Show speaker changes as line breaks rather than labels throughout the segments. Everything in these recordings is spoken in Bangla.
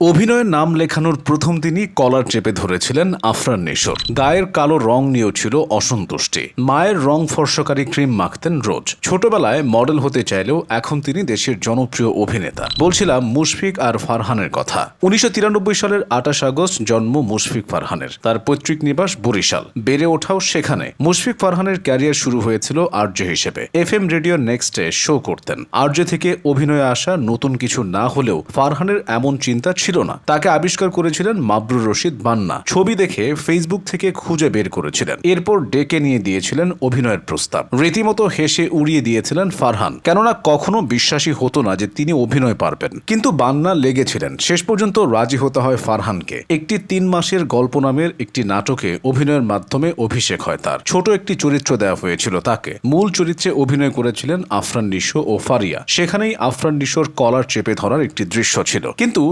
অভিনয়ের নাম লেখানোর প্রথম দিনই কলার চেপে ধরেছিলেন আফরান নিশোর। গায়ের কালো রং নিয়েও ছিল অসন্তুষ্টি। মায়ের রং ফর্সকারী ক্রিম মাখতেন রোজ। ছোটবেলায় মডেল হতে চাইলেও এখন তিনি দেশের জনপ্রিয় অভিনেতা। বলছিলাম মুশফিক আর ফারহানের কথা। উনিশশো তিরানব্বই সালের আঠাশ আগস্ট জন্ম মুশফিক ফারহানের। তার পৈতৃক নিবাস বরিশাল। বেড়ে ওঠাও সেখানে। মুশফিক ফারহানের ক্যারিয়ার শুরু হয়েছিল আর্য হিসেবে। এফ এম রেডিও নেক্সটে শো করতেন। আর্য থেকে অভিনয়ে আসা নতুন কিছু না হলেও ফারহানের এমন চিন্তা ছিল না। তাকে আবিষ্কার করেছিলেন মাবরুর রশিদ বান্না। ছবি দেখে ফেসবুক থেকে খুঁজে বের করেছিলেন। এরপর ডেকে নিয়ে দিয়েছিলেন অভিনয়ের প্রস্তাব। রীতিমতো হেসে উড়িয়ে দিয়েছিলেন ফারহান। কেননা কখনো বিশ্বাসী হতো না যে তিনি অভিনয় পারবেন। কিন্তু বান্না লেগেছিলেন। শেষ পর্যন্ত রাজি হতে হয় ফারহানকে। একটি তিন মাসের গল্প নামের একটি নাটকে অভিনয়ের মাধ্যমে অভিষেক হয় তার। ছোট একটি চরিত্র দেওয়া হয়েছিল তাকে। মূল চরিত্রে অভিনয় করেছিলেন আফরান নিশো ও ফারিয়া। সেখানেই আফরান নিশোর কলার চেপে ধরার একটি দৃশ্য ছিল। কিন্তু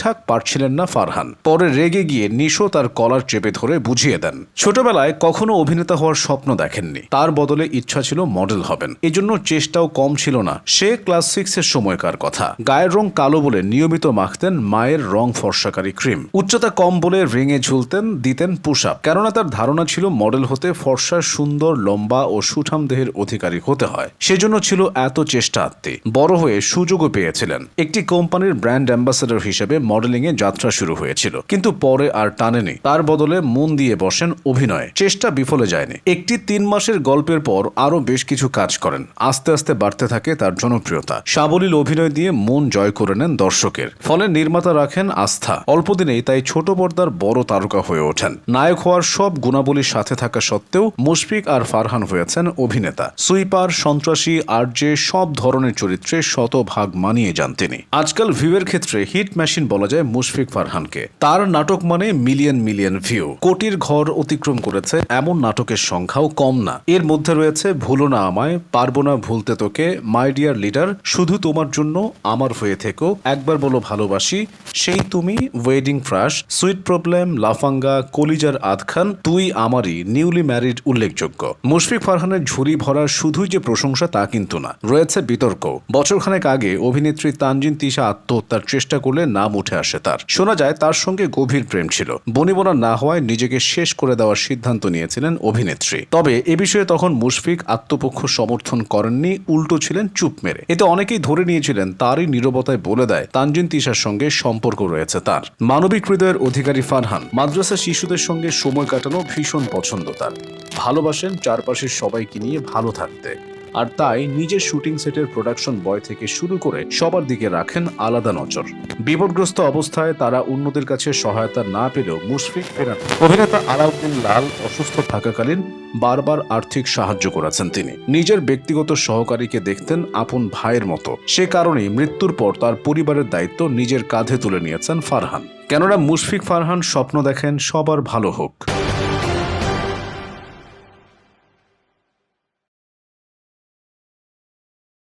ঠিকঠাক পারছিলেন না ফারহান। পরে রেগে গিয়ে নিশো তার কলার চেপে ধরে বুঝিয়ে দেন। ছোটবেলায় কখনো অভিনেতা হওয়ার স্বপ্ন দেখেননি। তার বদলে ইচ্ছা ছিল মডেল হবেন। এজন্য চেষ্টাও কম ছিল না। সে ক্লাস সিক্স এর সময়কার কথা। গায়ের রং কালো বলে নিয়মিত মাখতেন মায়ের রং ফর্সাকারী ক্রিম। উচ্চতা কম বলে রিঙে ঝুলতেন, দিতেন পুশ আপ কেননা তার ধারণা ছিল মডেল হতে ফর্সা, সুন্দর, লম্বা ও সুঠাম দেহের অধিকারী হতে হয়। সেজন্য ছিল এত চেষ্টা আত্মে। বড় হয়ে সুযোগও পেয়েছিলেন। একটি কোম্পানির ব্র্যান্ড অ্যাম্বাসেডর হিসেবে মডেলিং এ যাত্রা শুরু হয়েছিল। কিন্তু পরে আর টানেনি। তার বদলে মন দিয়ে বসেন অভিনয়ে। চেষ্টা বিফলে যায়নি। একটি তিন মাসের গল্পের পর আরও বেশ কিছু কাজ করেন। আস্তে আস্তে বাড়তে থাকে তার জনপ্রিয়তা। সাবলীল অভিনয় দিয়ে মন জয় করে নেন দর্শকের। ফলে নির্মাতা রাখেন আস্থা। অল্প দিনেই তাই ছোট পর্দার বড় তারকা হয়ে ওঠেন। নায়ক হওয়ার সব গুণাবলীর সাথে থাকা সত্ত্বেও মুশফিক আর ফারহান হয়েছেন অভিনেতা। সুইপার, সন্ত্রাসী আর্যে সব ধরনের চরিত্রে শতভাগ মানিয়ে যান তিনি। আজকাল ভিউয়ের ক্ষেত্রে হিট মেশিন বলা যায় মুশফিক ফারহানকে। তার নাটক মানে মিলিয়ন মিলিয়ন ভিউ। কোটির ঘর অতিক্রম করেছে এমন নাটকের সংখ্যাও কম না। এর মধ্যে রয়েছে ভুলো না আমায়, পারব না ভুলতে তোকে, মাই ডিয়ার লিডার, শুধু তোমার জন্য, আমার হয়ে থেকো, একবার বলো ভালোবাসি, সেই তুমি ওয়েডিং ফ্রাশ সুইট প্রবলেম লাফাঙ্গা, কলিজার আধখান, তুই আমারই নিউলি ম্যারিড উল্লেখযোগ্য। মুশফিক ফারহানের ঝুড়ি ভরা শুধুই যে প্রশংসা তা কিন্তু না। রয়েছে বিতর্ক। বছরখানেক আগে অভিনেত্রী তানজিন তিশা আত্মহত্যার চেষ্টা করলে নাম উঠে আসে তার। শোনা যায়, তার সঙ্গে গভীর প্রেম ছিল। বনিবনা না হওয়ায় নিজেকে শেষ করে দেওয়ার সিদ্ধান্ত নিয়েছিলেন অভিনেত্রী। তবে এ বিষয়ে তখন মুশফিক আত্মপক্ষ সমর্থন করেননি, উল্টো ছিলেন চুপ মেরে। এতে অনেকেই ধরে নিয়েছিলেন, তারই নীরবতায় বলে দেয়, তানজিন তিশার সঙ্গে সম্পর্ক রয়েছে তার। মানবিক হৃদয়ের অধিকারী ফারহান, মাদ্রাসা শিশুদের সঙ্গে সময় কাটানো ভীষণ পছন্দ তার। ভালোবাসেন চারপাশের সবাইকে নিয়ে ভালো থাকতে। আর তাই নিজের শুটিং সেটের প্রোডাকশন বয় থেকে শুরু করে সবার দিকে রাখেন আলাদা নজর। বিপদগ্রস্ত অবস্থায় তারা অন্যদের কাছে সহায়তা না পেলেও মুশফিক ফেরান অভিনেতা আলাউদ্দিন লাল অসুস্থ থাকাকালীন বারবার আর্থিক সাহায্য করেছেন তিনি। নিজের ব্যক্তিগত সহকারীকে দেখতেন আপন ভাইয়ের মতো। সে কারণেই মৃত্যুর পর তার পরিবারের দায়িত্ব নিজের কাঁধে তুলে নিয়েছেন ফারহান। কেননা মুশফিক ফারহান স্বপ্ন দেখেন সবার ভালো হোক।